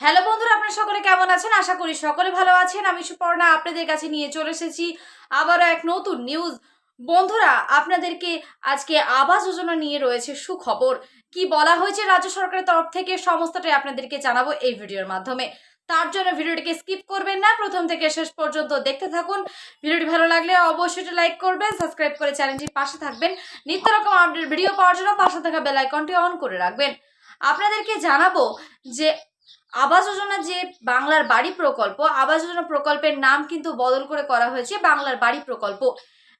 Hello বন্ধুরা, আপনারা সকলে কেমন আছেন? আশা করি সকলে ভালো আছেন। আমি সুপর্ণা, আপনাদের কাছে নিয়ে চলে এসেছি আবারও এক নতুন নিউজ বন্ধুরা, আপনাদেরকে আজকে আবাস যোজনা নিয়ে রয়েছে সুখবর। কি বলা হয়েছে রাজ্য সরকারের তরফ থেকে, সমস্তটাই আপনাদেরকে জানাব এই ভিডিওর মাধ্যমে। তার জন্য ভিডিওটিকে স্কিপ করবেন না। প্রথম থেকে শেষ পর্যন্ত দেখতে থাকুন। ভিডিওটি ভালো লাগলে অবশ্যই লাইক করবেন সাবস্ক্রাইব করে চ্যানেলটির পাশে থাকবেন। নিত্য রকম আপডেট ভিডিও পাওয়ার জন্য পাশে থাকা বেল আইকনটি অন করে রাখবেন। আপনাদেরকে জানাব যে আবাস যোজনা যে বাংলার বাড়ি প্রকল্প, আবাস যোজনা প্রকল্পের নাম কিন্তু বদল করে করা হয়েছে বাংলার বাড়ি প্রকল্প।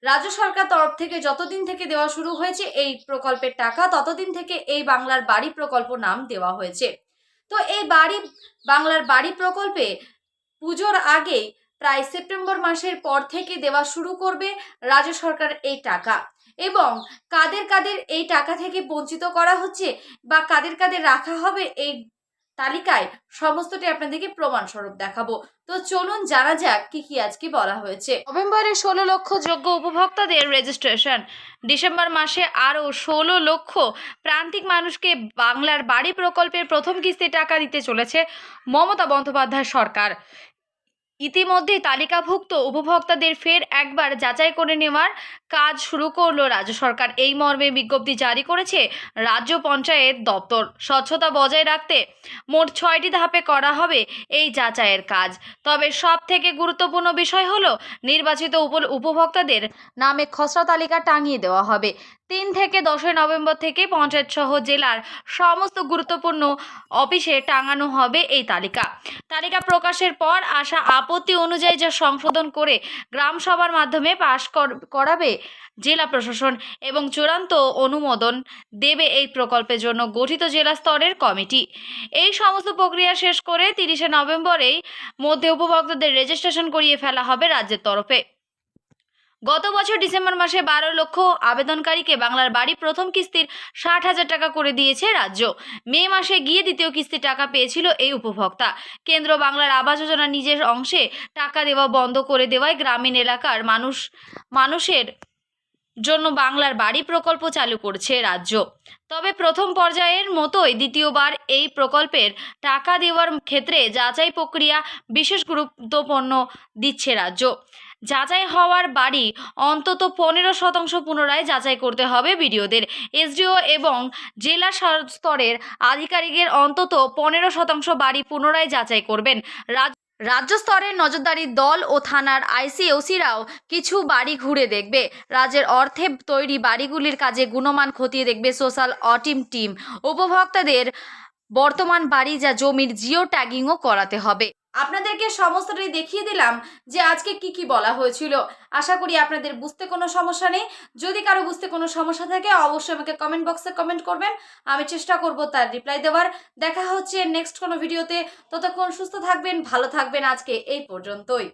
রাজ্য সরকার তরফ থেকে যতদিন থেকে দেওয়া শুরু হয়েছে এই প্রকল্পের টাকা, ততদিন থেকে এই বাংলার বাড়ি প্রকল্প নাম দেওয়া হয়েছে। তো এই বাড়ি, বাংলার বাড়ি প্রকল্পে পুজোর আগেই প্রায় সেপ্টেম্বর মাসের পর থেকে দেওয়া শুরু করবে রাজ্য সরকার এই টাকা। এবং কাদের কাদের এই টাকা থেকে বঞ্চিত করা হচ্ছে বা কাদের কাদের রাখা হবে এই তালিকায় সমস্তটি আপনাদেরকে প্রমাণ স্বরূপ দেখাবো। তো চলুন জানা যাক কি কি আজকে বলা হয়েছে। নভেম্বরে ষোলো লক্ষ যোগ্য উপভোক্তাদের রেজিস্ট্রেশন ডিসেম্বর মাসে আরও ষোলো লক্ষ প্রান্তিক মানুষকে বাংলার বাড়ি প্রকল্পের প্রথম কিস্তি টাকা দিতে চলেছে মমতা বন্দ্যোপাধ্যায় সরকার। ইতিমধ্যে তালিকাভুক্ত উপভোক্তাদের ফের একবার যাচাই করে নেওয়ার কাজ শুরু করল রাজ্য সরকার। এই মর্মে বিজ্ঞপ্তি জারি করেছে রাজ্য পঞ্চায়েত দপ্তর। স্বচ্ছতা বজায় রাখতে মোট ছয়টি ধাপে করা হবে এই যাচাইয়ের কাজ। তবে সব থেকে গুরুত্বপূর্ণ বিষয় হলো, নির্বাচিত উপ- উপভোক্তাদের নামে খসড়া তালিকা টাঙিয়ে দেওয়া হবে। তিন থেকে দশই নভেম্বর থেকে পঞ্চায়েত সহ জেলার সমস্ত গুরুত্বপূর্ণ অফিসে টাঙানো হবে এই তালিকা। তালিকা প্রকাশের পর আসা আপত্তি অনুযায়ী যা সংশোধন করে গ্রাম সভার মাধ্যমে পাশ কর- করাবে জেলা প্রশাসন এবং চূড়ান্ত অনুমোদন দেবে এই প্রকল্পের জন্য গঠিত জেলা স্তরের কমিটি। এই সমস্ত প্রক্রিয়া শেষ করে তিরিশে নভেম্বরেই মধ্যে উপভোক্তাদের রেজিস্ট্রেশন করিয়ে ফেলা হবে রাজ্যের তরফে। গত বছর ডিসেম্বর মাসে বারো লক্ষ আবেদনকারীকে বাংলার বাড়ি প্রথম কিস্তির ষাট হাজার টাকা করে দিয়েছে রাজ্য। মে মাসে গিয়ে দ্বিতীয় কিস্তি টাকা পেয়েছিল এই উপভোক্তা। কেন্দ্র বাংলার আবাস যোজনা নিজের অংশে টাকা দেওয়া বন্ধ করে দেওয়ায় গ্রামীণ এলাকার মানুষ, মানুষের জন্য বাংলার বাড়ি প্রকল্প চালু করছে রাজ্য। তবে প্রথম পর্যায়ের মতোই দ্বিতীয়বার এই প্রকল্পের টাকা দেওয়ার ক্ষেত্রে যাচাই প্রক্রিয়া বিশেষ গুরুত্বপূর্ণ দিচ্ছে রাজ্য। যাচাই হওয়ার বাড়ি অন্তত পনেরো শতাংশ পুনরায় যাচাই করতে হবে বিডিওদের। এসডিও এবং জেলা স্তরের আধিকারিকের অন্তত পনেরো শতাংশ বাড়ি পুনরায় যাচাই করবেন। রাজ- রাজ্য স্তরের নজরদারি দল ও থানার আইসিওসিরাও কিছু বাড়ি ঘুরে দেখবে। রাজ্যের অর্থে তৈরি বাড়িগুলির কাজে গুণমান খতিয়ে দেখবে সোশ্যাল অটিম টিম। উপভোক্তাদের বর্তমান বাড়ি যা জমির জিও ট্যাগিংও করাতে হবে। আপনাদেরকে সমস্তটাই দেখিয়ে দিলাম যে আজকে কি কি বলা হয়েছিল। আশা করি আপনাদের বুঝতে কোনো সমস্যা নেই। যদি কারও বুঝতে কোনো সমস্যা থাকে, অবশ্যই আমাকে কমেন্ট বক্সে কমেন্ট করবেন। আমি চেষ্টা করব তার রিপ্লাই দেওয়ার। দেখা হচ্ছে নেক্সট কোনো ভিডিওতে ততক্ষণ সুস্থ থাকবেন, ভালো থাকবেন আজকে এই পর্যন্তই।